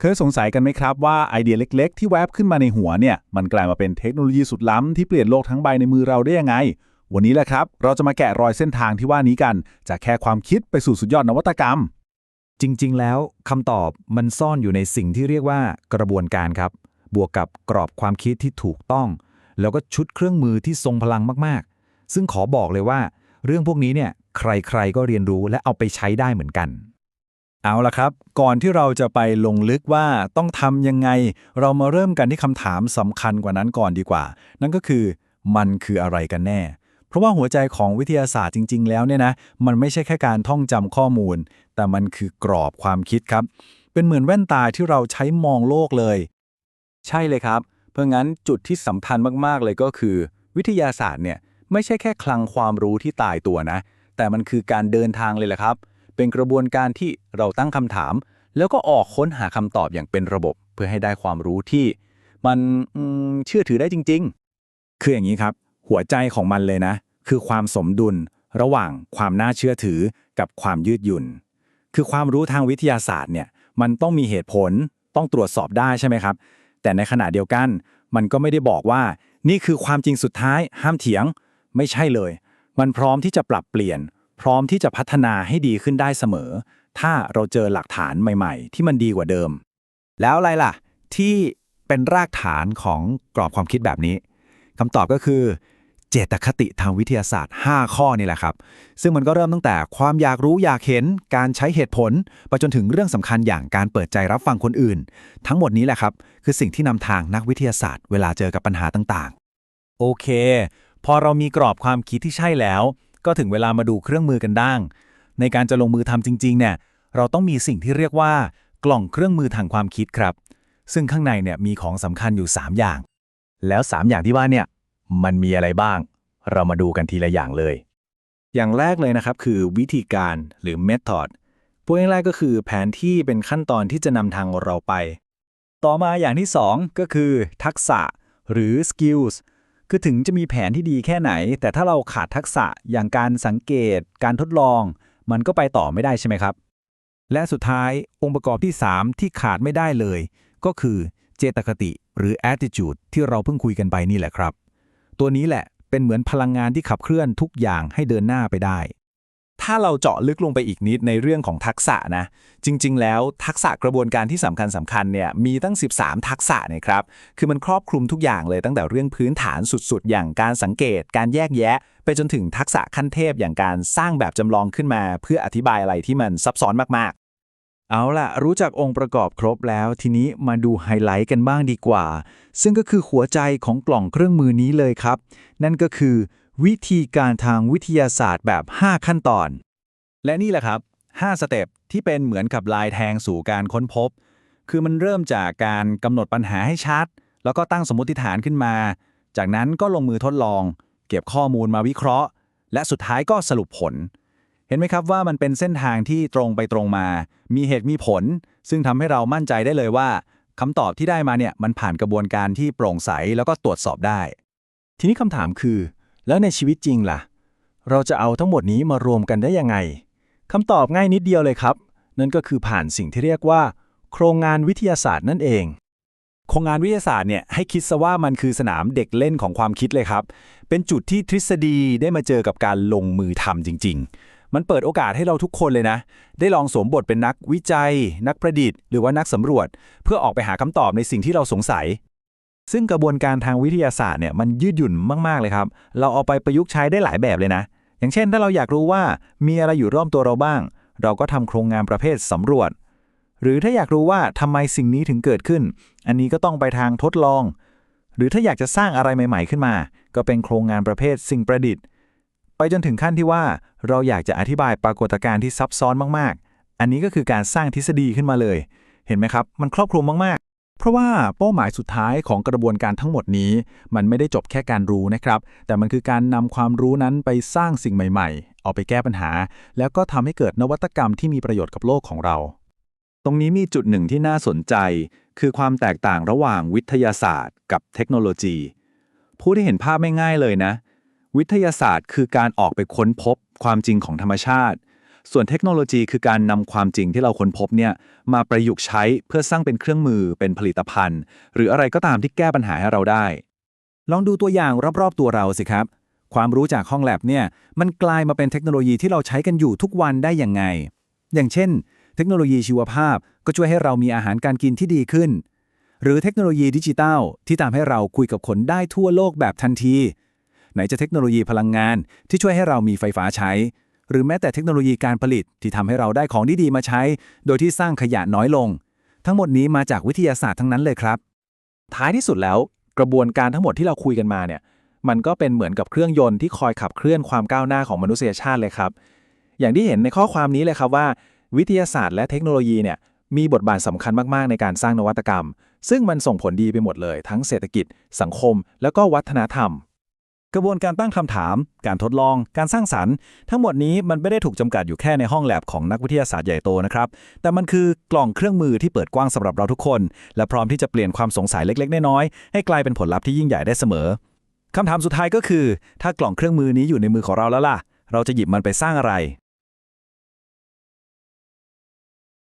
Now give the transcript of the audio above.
เคยสงสัยกันไหมครับว่าไอเดียเล็กๆ ที่แวบขึ้นมาในหัวเนี่ย มันกลายมาเป็นเทคโนโลยีสุดล้ำที่เปลี่ยนโลกทั้งใบในมือเราได้ยังไง วันนี้แหละครับ เราจะมาแกะรอยเส้นทางที่ว่านี้กัน จากแค่ความคิดไปสู่สุดยอดนวัตกรรม จริง ๆ แล้วคำตอบมันซ่อนอยู่ในสิ่งที่เรียกว่ากระบวนการครับ บวกกับกรอบความคิดที่ถูกต้อง แล้วก็ชุดเครื่องมือที่ทรงพลังมากๆ ซึ่งขอบอกเลยว่า เรื่องพวกนี้เนี่ยใครๆก็เรียนรู้และเอาไปใช้ได้เหมือนกัน เอาละครับ ก่อนที่เราจะไปลงลึกว่าต้องทำยังไง เรามาเริ่มกันที่คำถามสำคัญกว่านั้นก่อนดีกว่า นั่นก็คือมันคืออะไรกันแน่ เพราะว่าหัวใจของวิทยาศาสตร์จริง ๆ แล้วเนี่ยนะ มันไม่ใช่แค่การท่องจำข้อมูล แต่มันคือกรอบความคิดครับ เป็นเหมือนแว่นตาที่เราใช้มองโลกเลย ใช่เลยครับ เพราะงั้นจุดที่สำคัญมากๆเลยก็คือ วิทยาศาสตร์เนี่ยไม่ใช่แค่คลังความรู้ที่ตายตัวนะ แต่มันคือการเดินทางเลยแหละครับ เป็นกระบวนการที่เราตั้งคำถาม แล้วก็ออกค้นหาคำตอบอย่างเป็นระบบ เพื่อให้ได้ความรู้ที่ มันเชื่อถือได้จริง ๆ คืออย่างนี้ครับ หัวใจของมันเลยนะ คือความสมดุล ระหว่างความน่าเชื่อถือกับความยืดหยุ่น คือความรู้ทางวิทยาศาสตร์เนี่ยมันต้องมีเหตุผลต้องตรวจสอบได้ใช่ไหมครับ แต่ในขณะเดียวกัน มันก็ไม่ได้บอกว่า นี่คือความจริงสุดท้าย ห้ามเถียง ไม่ใช่เลย มันพร้อมที่จะปรับเปลี่ยน พร้อมที่จะพัฒนาให้ดีขึ้นได้เสมอ ถ้าเราเจอหลักฐานใหม่ ๆ ที่มันดีกว่าเดิม แล้วอะไรล่ะ ที่เป็นรากฐานของกรอบความคิดแบบนี้คำตอบก็คือ เจตคติทางวิทยาศาสตร์ 5 ข้อนี่แหละครับ ซึ่งมันก็เริ่มตั้งแต่ความอยากรู้อยากเห็นการใช้เหตุผลไปจนถึงเรื่องสำคัญอย่างการเปิดใจรับฟังคนอื่น ทั้งหมดนี้แหละครับ คือสิ่งที่นำทางนักวิทยาศาสตร์ เวลาเจอกับปัญหาต่างๆ โอเค พอเรามีกรอบความคิดที่ใช่แล้ว ก็ถึงเวลามาดูเครื่องมือกันด้าง ในการจะลงมือทำจริงๆเนี่ยเราต้องมีสิ่งที่เรียกว่า กล่องเครื่องมือทางความคิดครับ ซึ่งข้างในเนี่ยมีของสำคัญอยู่ 3 อย่าง แล้ว 3 อย่างที่ว่าเนี่ยมันมีอะไรบ้าง เรามาดูกันทีละอย่างเลย อย่างแรกเลยนะครับคือวิธีการหรือ method พูดง่ายๆก็คือแผนที่เป็นขั้นตอนที่จะนำทางเราไป ต่อมาอย่างที่ 2 ก็คือ ทักษะหรือ skills คือถึงจะมีแผนที่ดีแค่ไหน แต่ถ้าเราขาดทักษะอย่างการสังเกต การทดลอง มันก็ไปต่อไม่ได้ใช่ไหมครับ และสุดท้ายองค์ประกอบที่ 3 ที่ขาดไม่ได้เลย ก็คือเจตคติหรือ attitude ที่เราเพิ่งคุยกันไปนี่แหละครับ ตัวนี้แหละเป็นเหมือนพลังงานที่ขับเคลื่อนทุกอย่างให้เดินหน้าไปได้ ถ้าเราเจาะลึกลงไปอีกนิดในเรื่องของทักษะนะ จริง ๆ แล้วทักษะกระบวนการที่สำคัญสำคัญเนี่ยมีตั้ง 13 ทักษะนะครับ คือมันครอบคลุมทุกอย่างเลยตั้งแต่เรื่องพื้นฐานสุดๆ อย่างการสังเกต การแยกแยะ ไปจนถึงทักษะขั้นเทพอย่างการสร้างแบบจำลองขึ้นมา เพื่ออธิบายอะไรที่มันซับซ้อนมากๆเอาล่ะ รู้จักองค์ประกอบครบแล้ว ทีนี้มาดูไฮไลท์กันบ้างดีกว่า ซึ่งก็คือหัวใจของกล่องเครื่องมือนี้เลยครับ นั่นก็คือ วิธีการทางวิทยาศาสตร์แบบ 5 ขั้นตอน และนี่แหละครับ 5 สเต็ปที่เป็นเหมือนกับลายแทงสู่การค้นพบ คือมันเริ่มจากการกำหนดปัญหาให้ชัด แล้วก็ตั้งสมมติฐานขึ้นมา จากนั้นก็ลงมือทดลอง เก็บข้อมูลมาวิเคราะห์ และสุดท้ายก็สรุปผล เห็นไหมครับว่ามันเป็นเส้นทางที่ตรงไปตรงมา มีเหตุมีผล ซึ่งทำให้เรามั่นใจได้เลยว่าคำตอบที่ได้มาเนี่ยมันผ่านกระบวนการที่โปร่งใสแล้วก็ตรวจสอบได้ ทีนี้คำถามคือ แล้วในชีวิตจริงล่ะ เราจะเอาทั้งหมดนี้มารวมกันได้ยังไงคำตอบง่ายนิดเดียวเลยครับ นั่นก็คือผ่านสิ่งที่เรียกว่า โครงงานวิทยาศาสตร์นั่นเอง โครงงานวิทยาศาสตร์เนี่ยให้คิดซะว่ามันคือสนามเด็กเล่นของความคิดเลยครับ เป็นจุดที่ทฤษฎีได้มาเจอกับการลงมือทำจริง ๆ มันเปิดโอกาสให้เราทุกคนเลยนะ ได้ลองสวมบทเป็นนักวิจัย นักประดิษฐ์ หรือว่านักสำรวจ เพื่อออกไปหาคำตอบในสิ่งที่เราสงสัย ซึ่งกระบวนการทางวิทยาศาสตร์เนี่ยมันยืดหยุ่นมากๆเลยครับ เราเอาไปประยุกต์ใช้ได้หลายแบบเลยนะ อย่างเช่น ถ้าเราอยากรู้ว่ามีอะไรอยู่รอบตัวเราบ้าง เราก็ทำโครงงานประเภทสำรวจ หรือถ้าอยากรู้ว่าทำไมสิ่งนี้ถึงเกิดขึ้น อันนี้ก็ต้องไปทางทดลอง หรือถ้าอยากจะสร้างอะไรใหม่ ๆขึ้นมา ก็เป็นโครงงานประเภทสิ่งประดิษฐ์ ไปจนถึงขั้นที่ว่าเราอยากจะอธิบายปรากฏการณ์ที่ซับซ้อนมากๆ อันนี้ก็คือการสร้างทฤษฎีขึ้นมาเลย เห็นไหมครับ มันครอบคลุมมาก เพราะว่าเป้าหมายสุดท้ายของกระบวนการทั้งหมดนี้ มันไม่ได้จบแค่การรู้นะครับ แต่มันคือการนำความรู้นั้นไปสร้างสิ่งใหม่ๆ เอาไปแก้ปัญหา แล้วก็ทำให้เกิดนวัตกรรมที่มีประโยชน์กับโลกของเรา ตรงนี้มีจุดหนึ่งที่น่าสนใจ คือความแตกต่างระหว่างวิทยาศาสตร์ กับเทคโนโลยีผู้ที่เห็นภาพไม่ง่ายเลยนะ วิทยาศาสตร์คือการออกไปค้นพบความจริงของธรรมชาติ ส่วนเทคโนโลยีคือการนำความจริงที่เราค้นพบเนี่ยมาประยุกต์ใช้เพื่อสร้างเป็นเครื่องมือเป็นผลิตภัณฑ์ หรืออะไรก็ตามที่แก้ปัญหาให้เราได้ ลองดูตัวอย่างรอบๆตัวเราสิครับ ความรู้จากห้องแลบเนี่ยมันกลายมาเป็นเทคโนโลยีที่เราใช้กันอยู่ทุกวันได้อย่างไง อย่างเช่น เทคโนโลยีชีวภาพก็ช่วยให้เรามีอาหารการกินที่ดีขึ้น หรือเทคโนโลยีดิจิตัลที่ทำให้เราคุยกับคนได้ทั่วโลกแบบทันที ไหนจะเทคโนโลยีพลังงานที่ช่วยให้เรามีไฟฟ้าใช้ หรือแม้แต่เทคโนโลยีการผลิตที่ทำให้เราได้ของดีๆมาใช้ โดยที่สร้างขยะน้อยลง ทั้งหมดนี้มาจากวิทยาศาสตร์ทั้งนั้นเลยครับ ท้ายที่สุดแล้ว กระบวนการทั้งหมดที่เราคุยกันมาเนี่ยมันก็เป็นเหมือนกับเครื่องยนต์ที่คอยขับเคลื่อนความก้าวหน้าของมนุษยชาติเลยครับ อย่างที่เห็นในข้อความนี้เลยครับว่า วิทยาศาสตร์และเทคโนโลยีเนี่ยมีบทบาทสำคัญมากๆ ในการสร้างนวัตกรรม ซึ่งมันส่งผลดีไปหมดเลย ทั้งเศรษฐกิจ สังคม แล้วก็วัฒนธรรม กระบวนการตั้งคำถาม การทดลอง การสร้างสรรค์ ทั้งหมดนี้มันไม่ได้ถูกจำกัดอยู่แค่ในห้องแลบของนักวิทยาศาสตร์ใหญ่โตนะครับ แต่มันคือกล่องเครื่องมือที่เปิดกว้างสำหรับเราทุกคน และพร้อมที่จะเปลี่ยนความสงสัยเล็ก ๆ น้อยๆให้กลายเป็นผลลัพธ์ที่ยิ่งใหญ่ได้เสมอคำถามสุดท้ายก็คือ ถ้ากล่องเครื่องมือนี้อยู่ในมือของเราแล้วล่ะ เราจะหยิบมันไปสร้างอะไร